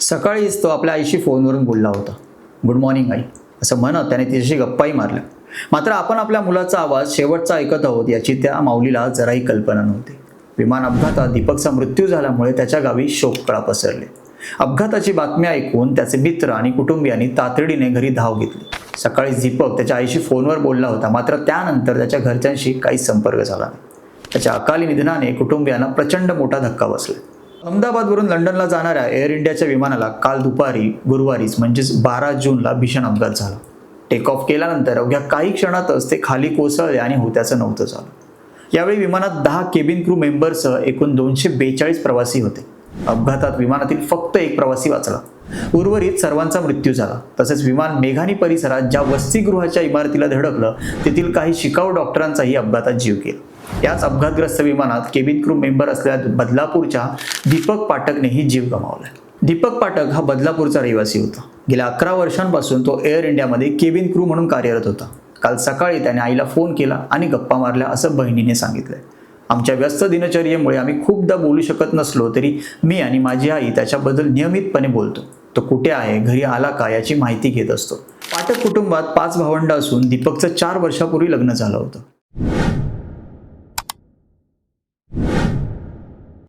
सकाळीच तो आपल्या आईशी फोनवरून बोलला होता. गुड मॉर्निंग आई. असं म्हणत त्याने तिच्याशी गप्पाही मारल्या. मात्र आपण आपल्या मुलाचा आवाज शेवटचा ऐकत आहोत याची त्या माऊलीला जराही कल्पना नव्हती. विमान अपघातात दीपकचा मृत्यू झाल्यामुळे त्याच्या गावी शोककळा पसरले. अपघाताची बातमी ऐकून त्याचे मित्र आणि कुटुंबियांनी तातडीने घरी धाव घेतली. सकाळी दीपक त्याच्या आईशी फोनवर बोलला होता मात्र त्यानंतर त्याच्या घरच्यांशी काहीच संपर्क झाला नाही. त्याच्या अकाली निधनाने कुटुंबियांना प्रचंड मोठा धक्का बसला. अहमदाबादवरून लंडनला जाणाऱ्या एअर इंडियाच्या विमानाला काल दुपारी गुरुवारीच म्हणजेच बारा जूनला भीषण अपघात झाला. टेक ऑफ केल्यानंतर अवघ्या काही क्षणातच ते खाली कोसळले आणि होत्याचं नव्हतं झालं. यावेळी विमानात दहा केबिन क्रू मेंबरसह एकूण दोनशे बेचाळीस प्रवासी होते. अपघातात विमानातील फक्त एक प्रवासी वाचला. उर्वरित सर्वांचा मृत्यू झाला. तसेच विमान मेघानी परिसरात ज्या वसतिगृहाच्या इमारतीला धडकलं तेथील काही शिकाऊ डॉक्टरांचाही अपघातात जीव गेला. याच अपघातग्रस्त विमानात केबिन क्रू मेंबर असलेल्या बदलापूरच्या दीपक पाठकनेही जीव गमावला. दीपक पाठक हा बदलापूरचा रहिवासी होता. गेल्या अकरा वर्षांपासून तो एअर इंडियामध्ये केबिन क्रू म्हणून कार्यरत होता. काल सकाळी त्याने आईला फोन केला आणि गप्पा मारल्या असं बहिणीने सांगितलंय. आमच्या व्यस्त दिनचर्येमुळे आम्ही खूपदा बोलू शकत नसलो तरी मी आणि माझी आई त्याच्याबद्दल नियमितपणे बोलतो. तो कुठे आहे घरी आला का याची माहिती घेत असतो. पाठक कुटुंबात पाच भावंड असून दीपकचं चार वर्षापूर्वी लग्न झालं होतं.